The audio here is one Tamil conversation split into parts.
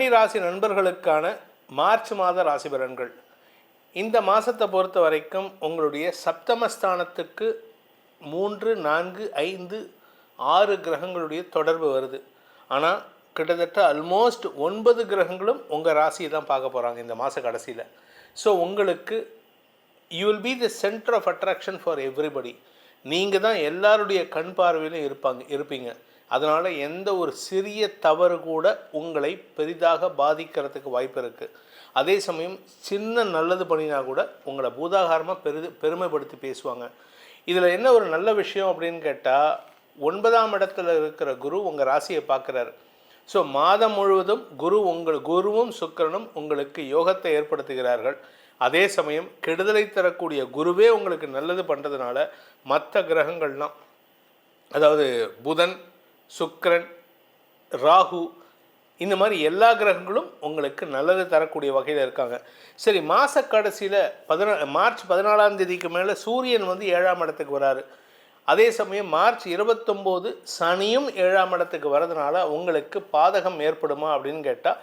கன்னி ராசி நண்பர்களுக்கான மார்ச் மாத ராசி பலன்கள். இந்த மாதத்தை பொறுத்த வரைக்கும் உங்களுடைய சப்தமஸ்தானத்துக்கு மூன்று நான்கு ஐந்து ஆறு கிரகங்களுடைய தொடர்பு வருது. ஆனால் கிட்டத்தட்ட அல்மோஸ்ட் ஒன்பது கிரகங்களும் உங்கள் ராசியை தான் பார்க்க போகிறாங்க இந்த மாத கடைசியில். ஸோ உங்களுக்கு you will be the centre of attraction for everybody நீங்கள் தான் எல்லாருடைய கண் பார்வையிலும் இருப்பாங்க இருப்பீங்க. அதனால் எந்த ஒரு சிறிய தவறு கூட உங்களை பெரிதாக பாதிக்கிறதுக்கு வாய்ப்பு இருக்குது அதே சமயம் சின்ன நல்லது பண்ணினா கூட உங்களை பூதாகாரமாக பெரிது பெருமைப்படுத்தி பேசுவாங்க. இதில் என்ன ஒரு நல்ல விஷயம் அப்படின்னு கேட்டால் ஒன்பதாம் இடத்துல இருக்கிற குரு உங்கள் ராசியை பார்க்குறாரு ஸோ மாதம் முழுவதும் குரு உங்கள் குருவும் சுக்கிரனும் உங்களுக்கு யோகத்தை ஏற்படுத்துகிறார்கள். அதே சமயம் கெடுதலை தரக்கூடிய குருவே உங்களுக்கு நல்லது பண்ணுறதுனால மற்ற கிரகங்கள்லாம் அதாவது புதன் சுக்ரன் ராகு இந்த மாதிரி எல்லா கிரகங்களும் உங்களுக்கு நல்லது தரக்கூடிய வகையில் இருக்காங்க. சரி மாத கடைசியில் பதினா மார்ச் பதினாலாம் தேதிக்கு மேலே சூரியன் வந்து ஏழாம் இடத்துக்கு வராரு. அதே சமயம் மார்ச் இருபத்தொம்போது சனியும் ஏழாம் இடத்துக்கு வரதுனால உங்களுக்கு பாதகம் ஏற்படுமா அப்படின்னு கேட்டால்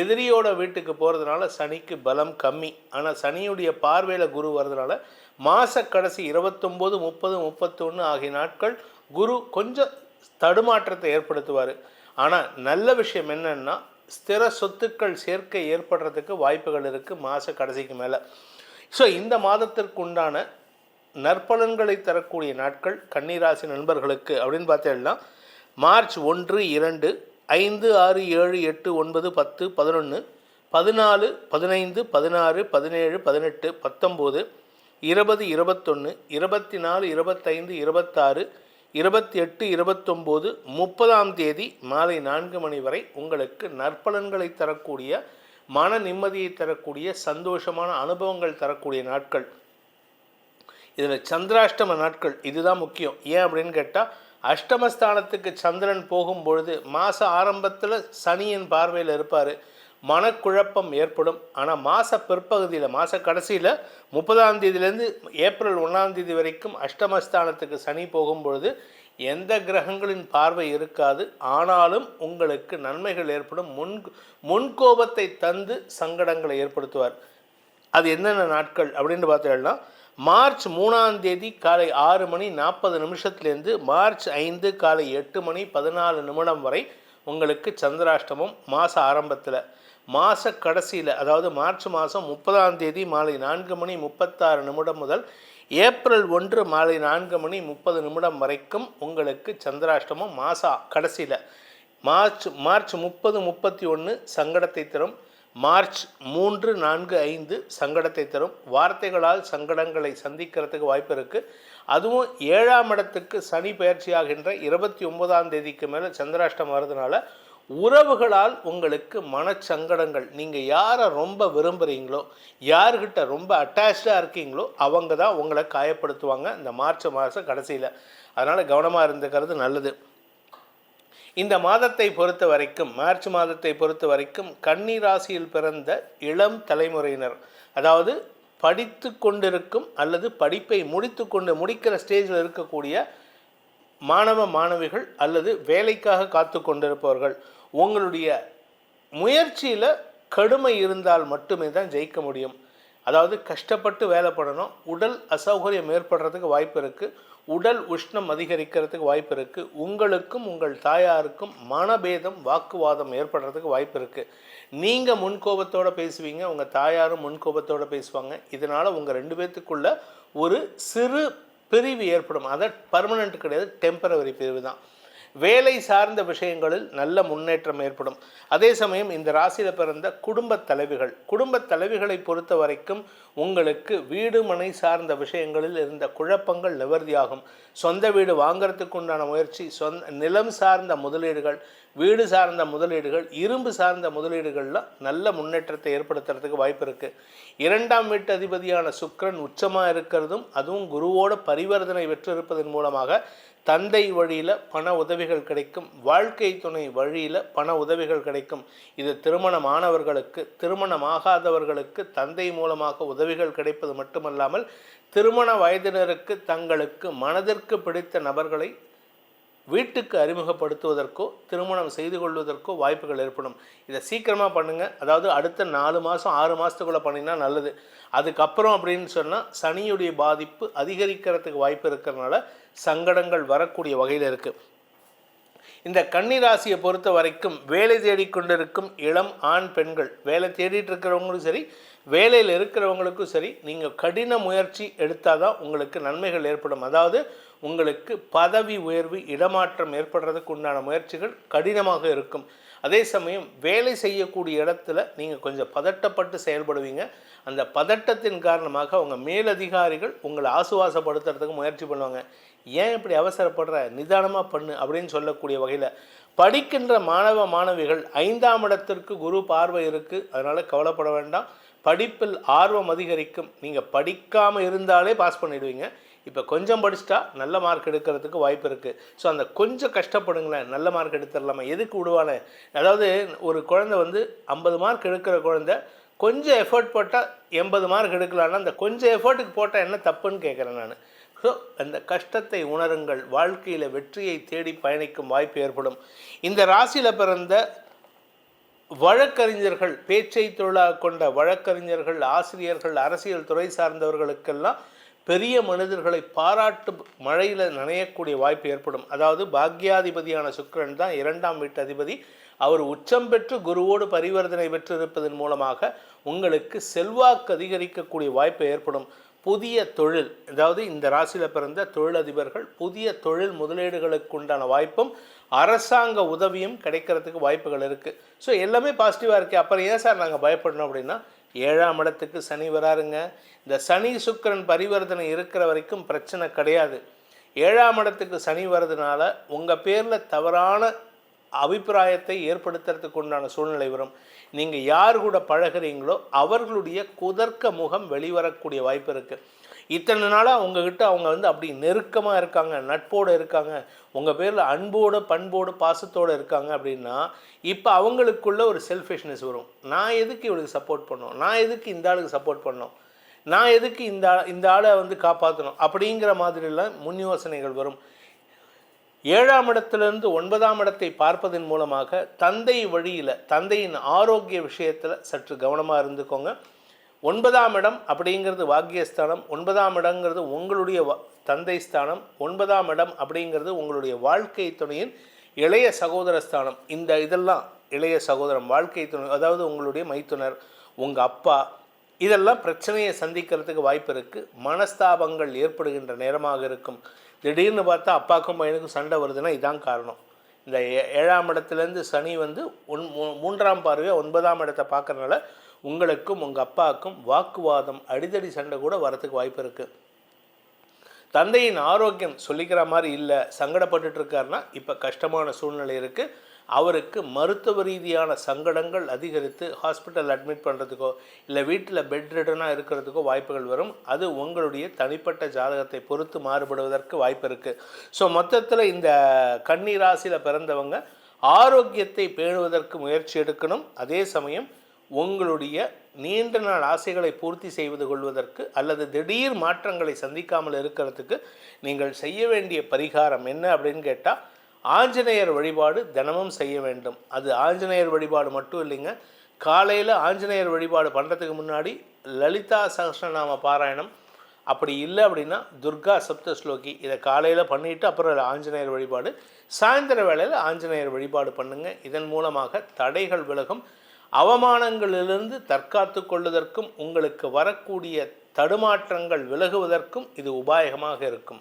எதிரியோட வீட்டுக்கு போகிறதுனால சனிக்கு பலம் கம்மி. ஆனால் சனியுடைய பார்வையில் குரு வர்றதுனால மாத கடைசி இருபத்தொம்போது முப்பது முப்பத்தொன்று ஆகிய நாட்கள் குரு கொஞ்சம் தடுமாற்றத்தை ஏற்படுத்துவார். ஆனால் நல்ல விஷயம் என்னன்னா ஸ்திர சொத்துக்கள் சேர்க்கை ஏற்படுறதுக்கு வாய்ப்புகள் இருக்குது மாத கடைசிக்கு மேலே. ஸோ இந்த மாதத்திற்கு உண்டான நற்பலன்களை தரக்கூடிய நாட்கள் கன்னிராசி நண்பர்களுக்கு அப்படின்னு பார்த்தீங்கன்னா மார்ச் ஒன்று இரண்டு ஐந்து ஆறு ஏழு எட்டு ஒன்பது பத்து பதினொன்று பதினாலு பதினைந்து பதினாறு பதினேழு பதினெட்டு பத்தொம்போது இருபது இருபத்தொன்று இருபத்தி நாலு இருபத்தைந்து இருபத்தாறு இருபத்தி எட்டு இருபத்தொம்போது முப்பதாம் தேதி மாலை நான்கு மணி வரை உங்களுக்கு நற்பலன்களை தரக்கூடிய மன நிம்மதியை தரக்கூடிய சந்தோஷமான அனுபவங்கள் தரக்கூடிய நாட்கள். இதில் சந்திராஷ்டம நாட்கள் இதுதான் முக்கியம். ஏன் அப்படின்னு கேட்டால் அஷ்டமஸ்தானத்துக்கு சந்திரன் போகும் பொழுது மாத ஆரம்பத்தில் சனியின் பார்வையில் இருப்பார். மனக்குழப்பம் ஏற்படும். ஆனால் மாத பிற்பகுதியில் மாத கடைசியில் முப்பதாம் தேதியிலேருந்து ஏப்ரல் ஒன்றாம் தேதி வரைக்கும் அஷ்டமஸ்தானத்துக்கு சனி போகும்பொழுது எந்த கிரகங்களின் பார்வை இருக்காது. ஆனாலும் உங்களுக்கு நன்மைகள் ஏற்படும். முன் முன்கோபத்தை தந்து சங்கடங்களை ஏற்படுத்துவார். அது என்னென்ன நாட்கள் அப்படின்னு பார்த்தோம்னா மார்ச் மூணாம் தேதி காலை ஆறு மணி நாற்பது நிமிஷத்துலேருந்து மார்ச் ஐந்து காலை எட்டு மணி பதினாலு நிமிடம் வரை உங்களுக்கு சந்திராஷ்டமம் மாத ஆரம்பத்தில். மாத கடைசியில் அதாவது மார்ச் மாதம் முப்பதாம் தேதி மாலை நான்கு மணி முப்பத்தாறு நிமிடம் முதல் ஏப்ரல் ஒன்று மாலை நான்கு மணி முப்பது நிமிடம் வரைக்கும் உங்களுக்கு சந்திராஷ்டமம் மாசா கடைசியில். மார்ச் மார்ச் முப்பது முப்பத்தி ஒன்று சங்கடத்தை தரும். மார்ச் மூன்று நான்கு ஐந்து சங்கடத்தை தரும். வார்த்தைகளால் சங்கடங்களை சந்திக்கிறதுக்கு வாய்ப்பு இருக்குது அதுவும் ஏழாம் இடத்துக்கு சனி பயிற்சியாகின்ற இருபத்தி ஒன்பதாம் தேதிக்கு மேலே சந்திராஷ்டம் வர்றதுனால உறவுகளால் உங்களுக்கு மனச்சங்கடங்கள். நீங்கள் யாரை ரொம்ப விரும்புகிறீங்களோ யார்கிட்ட ரொம்ப அட்டாச்சாக இருக்கீங்களோ அவங்க தான் உங்களை காயப்படுத்துவாங்க இந்த மார்ச் மாதம் கடைசியில். அதனால் கவனமாக இருந்துக்கிறது நல்லது. இந்த மாதத்தை பொறுத்த வரைக்கும் மார்ச் மாதத்தை பொறுத்த வரைக்கும் கன்னி ராசியில் பிறந்த இளம் தலைமுறையினர் அதாவது படித்து கொண்டிருக்கும் அல்லது படிப்பை முடித்து கொண்டு முடிக்கிற ஸ்டேஜில் இருக்கக்கூடிய மாணவ மாணவிகள் அல்லது வேலைக்காக காத்து கொண்டிருப்பவர்கள் உங்களுடைய முயற்சியில் கடுமை இருந்தால் மட்டுமே தான் ஜெயிக்க முடியும். அதாவது கஷ்டப்பட்டு வேலை பண்ணணும் உடல் அசௌகரியம் ஏற்படுறதுக்கு வாய்ப்பு இருக்குது உடல் உஷ்ணம் அதிகரிக்கிறதுக்கு வாய்ப்பு இருக்குது உங்களுக்கும் உங்கள் தாயாருக்கும் மனபேதம் வாக்குவாதம் ஏற்படுறதுக்கு வாய்ப்பு இருக்குது நீங்கள் முன்கோபத்தோடு பேசுவீங்க உங்கள் தாயாரும் முன்கோபத்தோடு பேசுவாங்க. இதனால் உங்கள் ரெண்டு பேர்த்துக்குள்ள ஒரு சிறு பிரிவு ஏற்படும். அதை பர்மனெண்ட் கிடையாது டெம்பரவரி பிரிவு தான். வேலை சார்ந்த விஷயங்களில் நல்ல முன்னேற்றம் ஏற்படும். அதே சமயம் இந்த ராசியில் பிறந்த குடும்பத் தலைவிகள் குடும்பத் தலைவிகளை பொறுத்த வரைக்கும் உங்களுக்கு வீடு மனை சார்ந்த விஷயங்களில் இருந்த குழப்பங்கள் நிவர்த்தியாகும். சொந்த வீடு வாங்கிறதுக்கு உண்டான முயற்சி சொந்த நிலம் சார்ந்த முதலீடுகள் வீடு சார்ந்த முதலீடுகள் இரும்பு சார்ந்த முதலீடுகளில் நல்ல முன்னேற்றத்தை ஏற்படுத்துறதுக்கு வாய்ப்பு இருக்குது இரண்டாம் வீட்டு அதிபதியான சுக்கிரன் உச்சமாக இருக்கிறதும் அதுவும் குருவோட பரிவர்த்தனை பெற்றிருப்பதன் மூலமாக தந்தை வழியில் பண உதவிகள் கிடைக்கும் வாழ்க்கை துணை வழியில் பண உதவிகள் கிடைக்கும். இது திருமணமானவர்களுக்கு திருமணமாகாதவர்களுக்கு தந்தை மூலமாக உதவிகள் கிடைப்பது மட்டுமல்லாமல் திருமண வயதினருக்கு தங்களுக்கு மனதிற்கு பிடித்த நபர்களை வீட்டுக்கு அறிமுகப்படுத்துவதற்கோ திருமணம் செய்து கொள்வதற்கோ வாய்ப்புகள் ஏற்படும். இதை சீக்கிரமாக பண்ணுங்கள் அதாவது அடுத்த நாலு மாதம் ஆறு மாதத்துக்குள்ளே பண்ணினா நல்லது. அதுக்கப்புறம் அப்படின்னு சொன்னால் சனியுடைய பாதிப்பு அதிகரிக்கிறதுக்கு வாய்ப்பு இருக்கிறதுனால சங்கடங்கள் வரக்கூடிய வகையில் இருக்குது இந்த கன்னிராசியை பொறுத்த வரைக்கும் வேலை தேடிக்கொண்டிருக்கும் இளம் ஆண் பெண்கள் வேலை தேடிட்டு இருக்கிறவங்களும் சரி வேலையில் இருக்கிறவங்களுக்கும் சரி நீங்கள் கடின முயற்சி எடுத்தால் தான் உங்களுக்கு நன்மைகள் ஏற்படும். அதாவது உங்களுக்கு பதவி உயர்வு இடமாற்றம் ஏற்படுறதுக்கு உண்டான முயற்சிகள் கடினமாக இருக்கும். அதே சமயம் வேலை செய்யக்கூடிய இடத்துல நீங்கள் கொஞ்சம் பதட்டப்பட்டு செயல்படுவீங்க. அந்த பதட்டத்தின் காரணமாக அவங்க மேலதிகாரிகள் உங்களை ஆசுவாசப்படுத்துறதுக்கு முயற்சி பண்ணுவாங்க. ஏன் இப்படி அவசரப்படுற? நிதானமாக பண்ணு அப்படின்னு சொல்லக்கூடிய வகையில் படிக்கின்ற மாணவ மாணவிகள் ஐந்தாம் இடத்திற்கு குரு பார்வை இருக்குது அதனால் கவலைப்பட வேண்டாம். படிப்பில் ஆர்வம் அதிகரிக்கும். நீங்கள் படிக்காமல் இருந்தாலே பாஸ் பண்ணிடுவீங்க. இப்போ கொஞ்சம் படிச்சுட்டா நல்ல மார்க் எடுக்கிறதுக்கு வாய்ப்பு இருக்குது ஸோ அந்த கொஞ்சம் கஷ்டப்படுங்களேன். நல்ல மார்க் எடுத்துடலாமா? எதுக்கு விடுவானே? அதாவது ஒரு குழந்தை வந்து ஐம்பது மார்க் எடுக்கிற குழந்தை கொஞ்சம் எஃபர்ட் போட்டால் எண்பது மார்க் எடுக்கலான்னா அந்த கொஞ்சம் எஃபர்ட்டுக்கு போட்டால் என்ன தப்புன்னு கேட்குறேன் நான். ஸோ அந்த கஷ்டத்தை உணருங்கள். வாழ்க்கையில் வெற்றியை தேடி பயணிக்கும் வாய்ப்பு ஏற்படும். இந்த ராசியில் பிறந்த வழக்கறிஞர்கள் பேச்சை தொழிலாக கொண்ட வழக்கறிஞர்கள் ஆசிரியர்கள் அரசியல் துறை சார்ந்தவர்களுக்கெல்லாம் பெரிய மனிதர்களை பாராட்டு மழையில் நனையக்கூடிய வாய்ப்பு ஏற்படும். அதாவது பாக்யாதிபதியான சுக்கரன் தான் இரண்டாம் வீட்டு அதிபதி. அவர் உச்சம் பெற்று குருவோடு பரிவர்த்தனை பெற்றிருப்பதன் மூலமாக உங்களுக்கு செல்வாக்கு அதிகரிக்கக்கூடிய வாய்ப்பு ஏற்படும். புதிய தொழில் அதாவது இந்த ராசியில் பிறந்த தொழிலதிபர்கள் புதிய தொழில் முதலீடுகளுக்கு உண்டான வாய்ப்பும் அரசாங்க உதவியும் கிடைக்கிறதுக்கு வாய்ப்புகள் இருக்குது ஸோ எல்லாமே பாசிட்டிவாக இருக்குது அப்புறம் ஏன் சார் நாங்கள் பயப்படணும் அப்படின்னா ஏழாம் இடத்துக்கு சனி வராருங்க. இந்த சனி சுக்கிரன் பரிவர்த்தனை இருக்கிற வரைக்கும் பிரச்சனை கிடையாது. ஏழாம் இடத்துக்கு சனி வர்றதுனால உங்கள் பேரில் தவறான அபிப்பிராயத்தை ஏற்படுத்துறதுக்கு உண்டான சூழ்நிலை வரும். நீங்கள் யார் கூட பழகிறீங்களோ அவர்களுடைய குதர்க்க முகம் வெளிவரக்கூடிய வாய்ப்பு இருக்குது இத்தனை நாளாக உங்ககிட்ட அவங்க வந்து அப்படி நெருக்கமாக இருக்காங்க நட்போடு இருக்காங்க உங்கள் பேரில் அன்போடு பண்போடு பாசத்தோடு இருக்காங்க அப்படின்னா இப்போ அவங்களுக்குள்ள ஒரு செல்ஃபிஷ்னஸ் வரும். நான் எதுக்கு இவளுக்கு சப்போர்ட் பண்ணோம் நான் எதுக்கு இந்த ஆளுக்கு சப்போர்ட் பண்ணோம் நான் எதுக்கு இந்த இந்த ஆளை வந்து காப்பாற்றணும் அப்படிங்கிற மாதிரிலாம் முன் யோசனைகள் வரும். ஏழாம் இடத்திலிருந்து ஒன்பதாம் இடத்தை பார்ப்பதன் மூலமாக தந்தை வழியில் தந்தையின் ஆரோக்கிய விஷயத்தில் சற்று கவனமாக இருந்துக்கோங்க. ஒன்பதாம் இடம் அப்படிங்கிறது வாக்கியஸ்தானம் ஒன்பதாம் இடங்கிறது உங்களுடைய தந்தை ஸ்தானம் ஒன்பதாம் இடம் அப்படிங்கிறது உங்களுடைய வாழ்க்கை துணையின் இளைய சகோதர ஸ்தானம். இந்த இதெல்லாம் இளைய சகோதரம் வாழ்க்கை துணை அதாவது உங்களுடைய மைத்துனர் உங்கள் அப்பா இதெல்லாம் பிரச்சனையை சந்திக்கிறதுக்கு வாய்ப்பு இருக்குது மனஸ்தாபங்கள் ஏற்படுகின்ற நேரமாக இருக்கும். திடீர்னு பார்த்தா அப்பாவுக்கும் பையனுக்கும் சண்டை வருதுன்னா இதான் காரணம். இந்த ஏழாம் இடத்துலேருந்து சனி வந்து ஒன் மூன்றாம் பார்வையாக ஒன்பதாம் இடத்தை பார்க்குறனால உங்களுக்கும் உங்கள் அப்பாவுக்கும் வாக்குவாதம் அடிதடி சண்டை கூட வரத்துக்கு வாய்ப்பு இருக்குது தந்தையின் ஆரோக்கியம் சொல்லிக்கிற மாதிரி இல்லை சங்கடப்பட்டுட்ருக்காருன்னா இப்போ கஷ்டமான சூழ்நிலை இருக்குது அவருக்கு மருத்துவ ரீதியான சங்கடங்கள் அதிகரித்து ஹாஸ்பிட்டல் அட்மிட் பண்ணுறதுக்கோ இல்லை வீட்டில் பெட் ரிடனாக இருக்கிறதுக்கோ வாய்ப்புகள் வரும். அது உங்களுடைய தனிப்பட்ட ஜாதகத்தை பொறுத்து மாறுபடுவதற்கு வாய்ப்பு இருக்குது ஸோ மொத்தத்தில் இந்த கன்னி ராசியில் பிறந்தவங்க ஆரோக்கியத்தை பேணுவதற்கு முயற்சி எடுக்கணும். அதே சமயம் உங்களுடைய நீண்ட நாள் ஆசைகளை பூர்த்தி செய்வது கொள்வதற்கு அல்லது திடீர் மாற்றங்களை சந்திக்காமல் இருக்கிறதுக்கு நீங்கள் செய்ய வேண்டிய பரிகாரம் என்ன அப்படின்னு கேட்டால் ஆஞ்சநேயர் வழிபாடு தினமும் செய்ய வேண்டும். அது ஆஞ்சநேயர் வழிபாடு மட்டும் இல்லைங்க. காலையில் ஆஞ்சநேயர் வழிபாடு பண்ணுறதுக்கு முன்னாடி லலிதா சகஸ்ரநாம பாராயணம். அப்படி இல்லை அப்படின்னா துர்கா சப்த ஸ்லோகி இதை காலையில் பண்ணிவிட்டு அப்புறம் ஆஞ்சநேயர் வழிபாடு. சாயந்தர வேளையில் ஆஞ்சநேயர் வழிபாடு பண்ணுங்கள் இதன் மூலமாக தடைகள் விலகும். அவமானங்களிலிருந்து தற்காத்து கொள்வதற்கும் உங்களுக்கு வரக்கூடிய தடுமாற்றங்கள் விலகுவதற்கும் இது உபாயகமாக இருக்கும்.